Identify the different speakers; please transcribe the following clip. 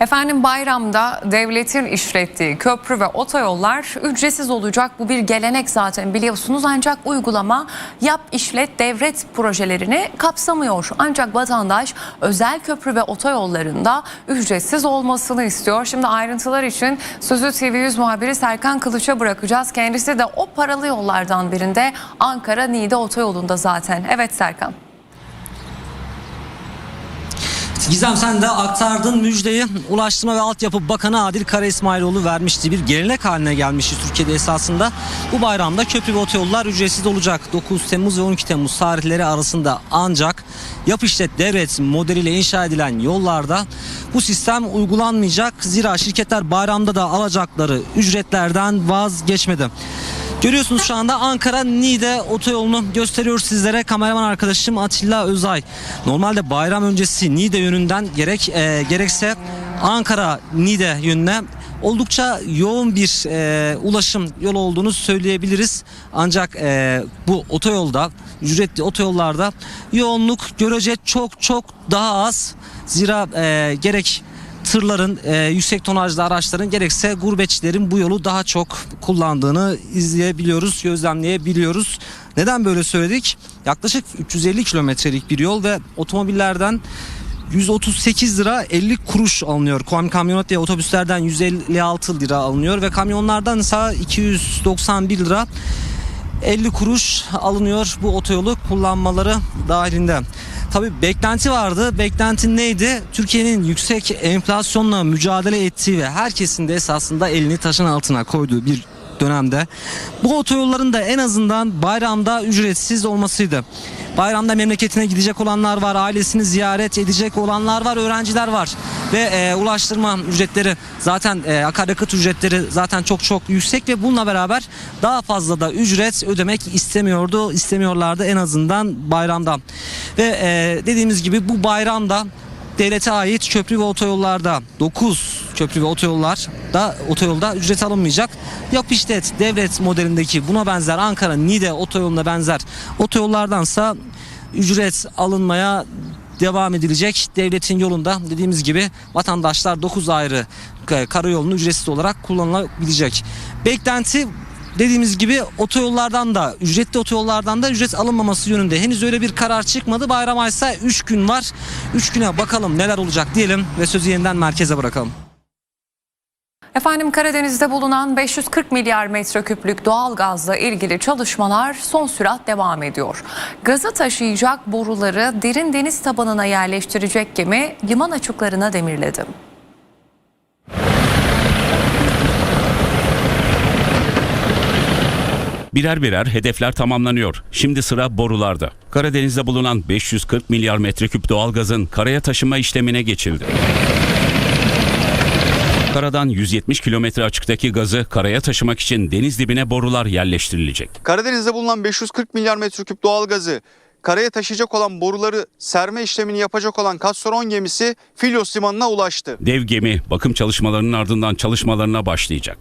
Speaker 1: Efendim bayramda devletin işlettiği köprü ve otoyollar ücretsiz olacak. Bu bir gelenek zaten biliyorsunuz ancak uygulama yap işlet devret projelerini kapsamıyor. Ancak vatandaş özel köprü ve otoyollarında ücretsiz olmasını istiyor. Şimdi ayrıntılar için sözü TV100 muhabiri Serkan Kılıç'a bırakacağız. Kendisi de o paralı yollardan birinde Ankara Niğde otoyolunda zaten. Evet Serkan.
Speaker 2: Gizem sen de aktardın müjdeyi Ulaştırma ve Altyapı Bakanı Adil Kara İsmailoğlu vermişti. Bir gelenek haline gelmişti Türkiye'de esasında. Bu bayramda köprü ve otoyollar ücretsiz olacak. 9 Temmuz ve 12 Temmuz tarihleri arasında ancak yap işlet devret modeliyle inşa edilen yollarda bu sistem uygulanmayacak. Zira şirketler bayramda da alacakları ücretlerden vazgeçmedi. Görüyorsunuz şu anda Ankara Niğde otoyolunu gösteriyoruz sizlere. Kameraman arkadaşım Atilla Özay. Normalde bayram öncesi Niğde yönünden gerek e, gerekse Ankara Niğde yönüne oldukça yoğun bir e, ulaşım yolu olduğunu söyleyebiliriz. Ancak e, bu otoyolda ücretli otoyollarda yoğunluk görece çok çok daha az. Zira e, gerek tırların, e, yüksek tonajlı araçların gerekse gurbetçilerin bu yolu daha çok kullandığını izleyebiliyoruz, gözlemleyebiliyoruz. Neden böyle söyledik? Yaklaşık 350 kilometrelik bir yol ve otomobillerden 138 lira 50 kuruş alınıyor. Kam kamyonet ve otobüslerden 156 lira alınıyor ve kamyonlardan ise 291 lira 50 kuruş alınıyor bu otoyolu kullanmaları dahilinde. Tabi beklenti vardı. Beklenti neydi? Türkiye'nin yüksek enflasyonla mücadele ettiği ve herkesin de esasında elini taşın altına koyduğu bir dönemde bu otoyolların da en azından bayramda ücretsiz olmasıydı. Bayramda memleketine gidecek olanlar var, ailesini ziyaret edecek olanlar var, öğrenciler var ve e, ulaştırma ücretleri zaten e, akaryakıt ücretleri zaten çok çok yüksek ve bununla beraber daha fazla da ücret ödemek istemiyordu, istemiyorlardı en azından bayramda. Ve e, dediğimiz gibi bu bayramda devlete ait köprü ve otoyollarda 9 köprü ve otoyollar da otoyolda ücret alınmayacak. Yap işlet devlet modelindeki buna benzer Ankara Niğde otoyoluna benzer otoyollardansa ücret alınmaya devam edilecek. Devletin yolunda dediğimiz gibi vatandaşlar 9 ayrı e, karayolunu ücretsiz olarak kullanılabilecek. Beklenti dediğimiz gibi otoyollardan da ücretli otoyollardan da ücret alınmaması yönünde. Henüz öyle bir karar çıkmadı. Bayrama ise 3 gün var. 3 güne bakalım neler olacak diyelim ve sözü yeniden merkeze bırakalım.
Speaker 1: Efendim Karadeniz'de bulunan 540 milyar metreküplük doğal gazla ilgili çalışmalar son sürat devam ediyor. Gazı taşıyacak boruları derin deniz tabanına yerleştirecek gemi liman açıklarına demirledi.
Speaker 3: Birer birer hedefler tamamlanıyor. Şimdi sıra borularda. Karadeniz'de bulunan 540 milyar metreküp doğalgazın karaya taşıma işlemine geçildi. Karadan 170 kilometre açıktaki gazı karaya taşımak için deniz dibine borular yerleştirilecek.
Speaker 4: Karadeniz'de bulunan 540 milyar metreküp doğalgazı karaya taşıyacak olan boruları serme işlemini yapacak olan Kastor gemisi Filos limanına ulaştı.
Speaker 3: Dev gemi bakım çalışmalarının ardından çalışmalarına başlayacak.